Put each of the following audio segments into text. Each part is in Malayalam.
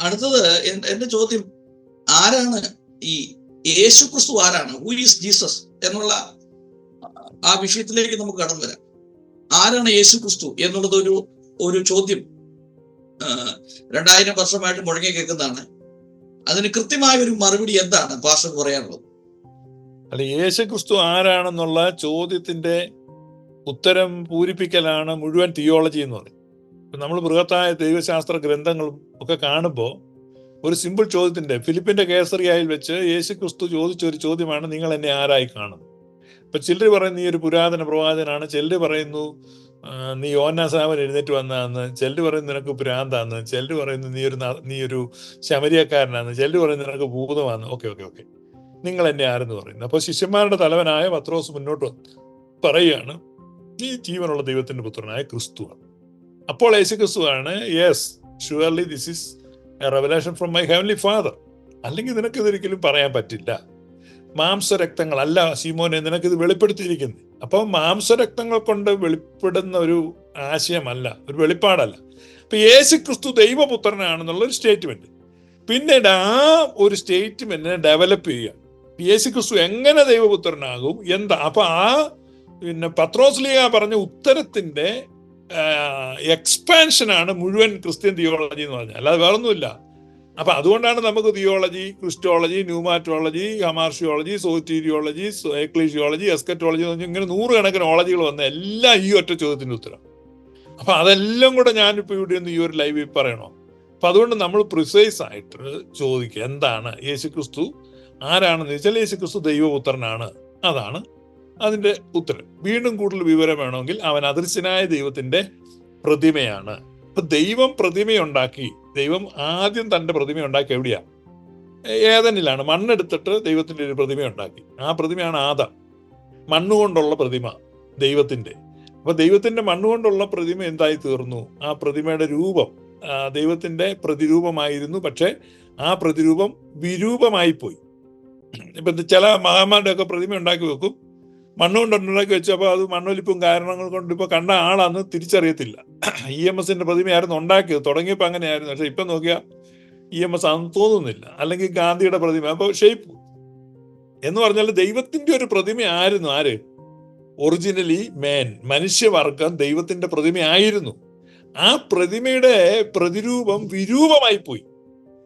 അടുത്തത് എന്റെ ചോദ്യം ആരാണ് ഈ യേശു ക്രിസ്തു ആരാണ്? ഹു ഈസ് ജീസസ് എന്നുള്ള ആ വിഷയത്തിലേക്ക് നമുക്ക് കടന്നു വരാം. ആരാണ് യേശു ക്രിസ്തു എന്നുള്ളത് ഒരു ഒരു ചോദ്യം രണ്ടായിരം വർഷമായിട്ട് മുഴങ്ങി കേൾക്കുന്നതാണ്. അതിന് കൃത്യമായ ഒരു മറുപടി എന്താണ് പാസ്റ്റർ പറയാനുള്ളത്? അല്ല യേശു ക്രിസ്തു ആരാണെന്നുള്ള ചോദ്യത്തിന്റെ ഉത്തരം പൂരിപ്പിക്കലാണ് മുഴുവൻ തിയോളജി എന്ന് പറയും നമ്മൾ ബൃഹത്തായ ദൈവശാസ്ത്ര ഗ്രന്ഥങ്ങളും ഒക്കെ കാണുമ്പോൾ ഒരു സിമ്പിൾ ചോദ്യത്തിന്റെ ഫിലിപ്പിന്റെ കേസറിയായിൽ വെച്ച് യേശു ക്രിസ്തു ചോദിച്ച ഒരു ചോദ്യമാണ് നിങ്ങൾ എന്നെ ആരായി കാണും ഇപ്പൊ ചിലർ പറയുന്നു നീ ഒരു പുരാതന പ്രവാചനാണ് ചിലർ പറയുന്നു നീ യോനാസാവൻ എഴുന്നേറ്റ് വന്നതാന്ന്. ചിലർ പറയുന്നു നിനക്ക് ഭ്രാന്താന്ന്. ചിലർ പറയുന്നു നീ ഒരു നീ ഒരു ശമരിയക്കാരനാന്ന്. ചിലർ പറയുന്നു നിനക്ക് ഭൂതമാന്ന്. Okay okay okay. നിങ്ങൾ എന്നെ ആരെന്ന് പറയുന്നു? അപ്പോൾ ശിഷ്യന്മാരുടെ തലവനായ പത്രോസ് മുന്നോട്ട് പറയുകയാണ് ഈ ജീവനുള്ള ദൈവത്തിന്റെ പുത്രനായ ക്രിസ്തുവാണ്. അപ്പോൾ യേശു ക്രിസ്തുവാണ് yes surely this is revelation from my heavenly father അല്ലെങ്കിൽ നിനക്ക് ഇതൊരിക്കലും പറയാൻ പറ്റില്ല. മാംസരക്തങ്ങളല്ല സീമോനെ നിനക്കിത് വെളിപ്പെടുത്തിയിരിക്കുന്നത് അപ്പോൾ മാംസരക്തങ്ങൾ കൊണ്ട് വെളിപ്പെടുന്ന ഒരു ആശയമല്ല ഒരു വെളിപ്പാടല്ല. അപ്പൊ യേശു ക്രിസ്തു ദൈവപുത്രനാണെന്നുള്ള ഒരു സ്റ്റേറ്റ്മെന്റ് പിന്നീട് ആ ഒരു സ്റ്റേറ്റ്മെന്റിനെ ഡെവലപ്പ് ചെയ്യുക. യേശു ക്രിസ്തു എങ്ങനെ ദൈവപുത്രനാകും? എന്താ? അപ്പൊ ആ പിന്നെ പത്രോസ്ലിയ പറഞ്ഞ ഉത്തരത്തിന്റെ എക്സ്പാൻഷനാണ് മുഴുവൻ ക്രിസ്ത്യൻ തിയോളജി എന്ന് പറഞ്ഞാൽ അല്ലാതെ വേറൊന്നുമില്ല. അപ്പം അതുകൊണ്ടാണ് നമുക്ക് theology Christology pneumatology hamartiology soteriology ecclesiology eschatology എന്ന് പറഞ്ഞാൽ ഇങ്ങനെ നൂറുകണക്കിന് ഓളജികൾ വന്ന എല്ലാം ഈ ഒറ്റ ചോദ്യത്തിന്റെ ഉത്തരം. അപ്പം അതെല്ലാം കൂടെ ഞാനിപ്പോൾ ഇവിടെ ഒന്ന് ഈ ഒരു ലൈവിൽ പറയണോ? അപ്പം അതുകൊണ്ട് നമ്മൾ പ്രിസൈസ് ആയിട്ട് ചോദിക്കുക എന്താണ് യേശു ക്രിസ്തു ആരാണെന്ന് ചോദിച്ചാൽ യേശു ക്രിസ്തു ദൈവപുത്രനാണ്. അതാണ് അതിന്റെ ഉത്തരം. വീണ്ടും കൂടുതൽ വിവരം വേണമെങ്കിൽ അവൻ അദൃശ്യനായ ദൈവത്തിന്റെ പ്രതിമയാണ്. അപ്പൊ ദൈവം പ്രതിമയുണ്ടാക്കി ദൈവം ആദ്യം തന്റെ പ്രതിമ ഉണ്ടാക്കി എവിടെയാ? ഏതനിലാണ്. മണ്ണെടുത്തിട്ട് ദൈവത്തിന്റെ ഒരു പ്രതിമ ഉണ്ടാക്കി ആ പ്രതിമയാണ് ആദം. മണ്ണുകൊണ്ടുള്ള പ്രതിമ ദൈവത്തിന്റെ. അപ്പൊ ദൈവത്തിന്റെ മണ്ണുകൊണ്ടുള്ള പ്രതിമ എന്തായി തീർന്നു? ആ പ്രതിമയുടെ രൂപം ദൈവത്തിന്റെ പ്രതിരൂപമായിരുന്നു. പക്ഷേ ആ പ്രതിരൂപം വിരൂപമായി പോയി ഇപ്പൊ ചില മഹാന്മാരുടെ ഒക്കെ പ്രതിമ ഉണ്ടാക്കി വെക്കും. മണ്ണുകൊണ്ട് ഉണ്ടാക്കി വെച്ചപ്പോൾ അത് മണ്ണൊലിപ്പും കാരണങ്ങൾ കൊണ്ട് ഇപ്പൊ കണ്ട ആളാന്ന് തിരിച്ചറിയത്തില്ല. ഇ എം എസിന്റെ പ്രതിമയായിരുന്നു ഉണ്ടാക്കിയത്. തുടങ്ങിയപ്പോൾ അങ്ങനെയായിരുന്നു. പക്ഷെ ഇപ്പൊ നോക്കിയാൽ ഇ എം എസ് ആണെന്ന് തോന്നുന്നില്ല. അല്ലെങ്കിൽ ഗാന്ധിയുടെ പ്രതിമ. അപ്പോൾ ഷേപ്പ് എന്ന് പറഞ്ഞാൽ ദൈവത്തിന്റെ ഒരു പ്രതിമ ആയിരുന്നു ആര്? ഒറിജിനലി മേൻ മനുഷ്യവർഗം ദൈവത്തിന്റെ പ്രതിമയായിരുന്നു ആ പ്രതിമയുടെ പ്രതിരൂപം വിരൂപമായി പോയി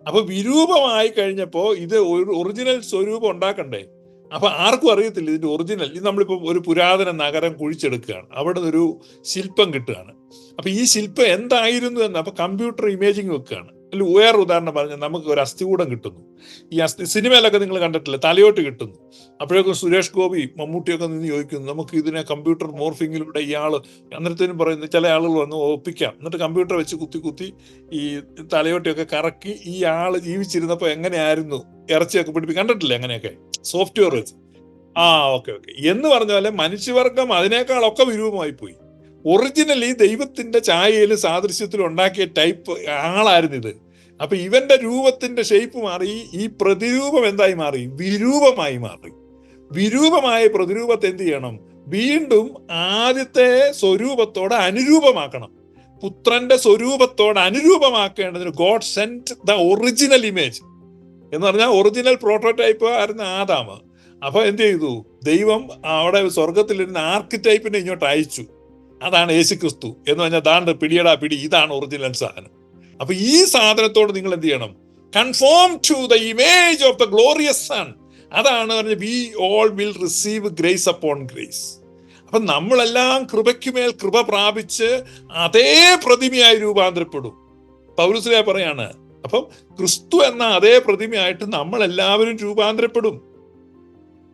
അപ്പൊ വിരൂപമായി കഴിഞ്ഞപ്പോൾ ഇത് ഒരു ഒറിജിനൽ സ്വരൂപം ഉണ്ടാക്കണ്ടേ? അപ്പൊ ആർക്കും അറിയത്തില്ല ഇതിന്റെ ഒറിജിനൽ ഇത് നമ്മളിപ്പോ ഒരു പുരാതന നഗരം കുഴിച്ചെടുക്കുകയാണ്. അവിടെ ഒരു ശില്പം കിട്ടുകയാണ്. അപ്പൊ ഈ ശില്പം എന്തായിരുന്നു എന്ന് അപ്പൊ കമ്പ്യൂട്ടർ ഇമേജിങ് വെക്കുകയാണ്. അതിൽ വേറെ ഉദാഹരണം പറഞ്ഞാൽ നമുക്ക് ഒരു അസ്ഥികൂടം കിട്ടുന്നു. ഈ അസ്ഥി സിനിമയിലൊക്കെ നിങ്ങൾ കണ്ടിട്ടില്ല? തലയോട്ട് കിട്ടുന്നു. അപ്പോഴേക്കും സുരേഷ് ഗോപി മമ്മൂട്ടിയൊക്കെ നിന്ന് ചോദിക്കുന്നു നമുക്ക് ഇതിനെ കമ്പ്യൂട്ടർ മോർഫിങ്ങിലൂടെ ഇയാൾ അന്നേരത്തേനും പറയുന്നത് ചില ആളുകൾ വന്ന് ഒപ്പിക്കാം. എന്നിട്ട് കമ്പ്യൂട്ടർ വെച്ച് കുത്തി കുത്തി ഈ തലയോട്ടിയൊക്കെ കറക്കി ഈ ആൾ ജീവിച്ചിരുന്നപ്പോൾ എങ്ങനെയായിരുന്നു? ഇറച്ചിയൊക്കെ പിടിപ്പി കണ്ടിട്ടില്ല അങ്ങനെയൊക്കെ? സോഫ്റ്റ്വെയർ വെച്ച്. ആ ഓക്കെ ഓക്കെ. എന്ന് പറഞ്ഞ പോലെ മനുഷ്യവർഗം അതിനേക്കാളൊക്കെ വിരൂപമായി പോയി ഒറിജിനലി ദൈവത്തിന്റെ ചായയിൽ സാദൃശ്യത്തിൽ ഉണ്ടാക്കിയ ടൈപ്പ് ആളായിരുന്നു ഇത്. അപ്പൊ ഇവന്റെ രൂപത്തിന്റെ ഷേപ്പ് മാറി ഈ പ്രതിരൂപം എന്തായി മാറി? വിരൂപമായി മാറി. വിരൂപമായ പ്രതിരൂപത്തെ എന്ത് ചെയ്യണം? വീണ്ടും ആദ്യത്തെ സ്വരൂപത്തോടെ അനുരൂപമാക്കണം. പുത്രന്റെ സ്വരൂപത്തോട് അനുരൂപമാക്കേണ്ടതിന് God sent the original image എന്ന് പറഞ്ഞാൽ ഒറിജിനൽ പ്രോട്ടോടൈപ്പ് ആയിരുന്ന ആദാമ് അപ്പൊ എന്ത് ചെയ്തു? ദൈവം അവിടെ സ്വർഗത്തിലിരുന്ന ആർക്കിടൈപ്പിനെ ഇങ്ങോട്ട് അയച്ചു. അതാണ് യേശു ക്രിസ്തു എന്ന് പറഞ്ഞാൽ ദാണ്ട് പിടിയടാ പിടി ഇതാണ് ഒറിജിനൽ സാധനം. അപ്പൊ ഈ സാധനത്തോട് നിങ്ങൾ എന്ത് ചെയ്യണം? Conform to the image of the glorious son അതാണ് പറഞ്ഞ we all will receive grace upon grace അപ്പൊ നമ്മളെല്ലാം കൃപയ്ക്കുമേൽ കൃപ പ്രാപിച്ച് അതേ പ്രതിമയായി രൂപാന്തരപ്പെടും. പൗലുസ്ലിയ പറയാണ് അപ്പം ക്രിസ്തു എന്ന അതേ പ്രതിമയായിട്ട് നമ്മൾ എല്ലാവരും രൂപാന്തരപ്പെടും.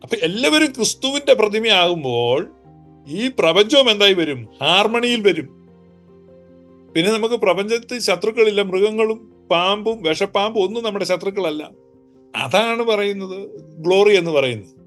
അപ്പൊ എല്ലാവരും ക്രിസ്തുവിന്റെ പ്രതിമയാകുമ്പോൾ ഈ പ്രപഞ്ചവും എന്തായി വരും? ഹാർമണിയിൽ വരും. പിന്നെ നമുക്ക് പ്രപഞ്ചത്തിൽ ശത്രുക്കളില്ല മൃഗങ്ങളും പാമ്പും വിഷപ്പാമ്പും ഒന്നും നമ്മുടെ ശത്രുക്കളല്ല. അതാണ് പറയുന്നത് ഗ്ലോറി എന്ന് പറയുന്നത്.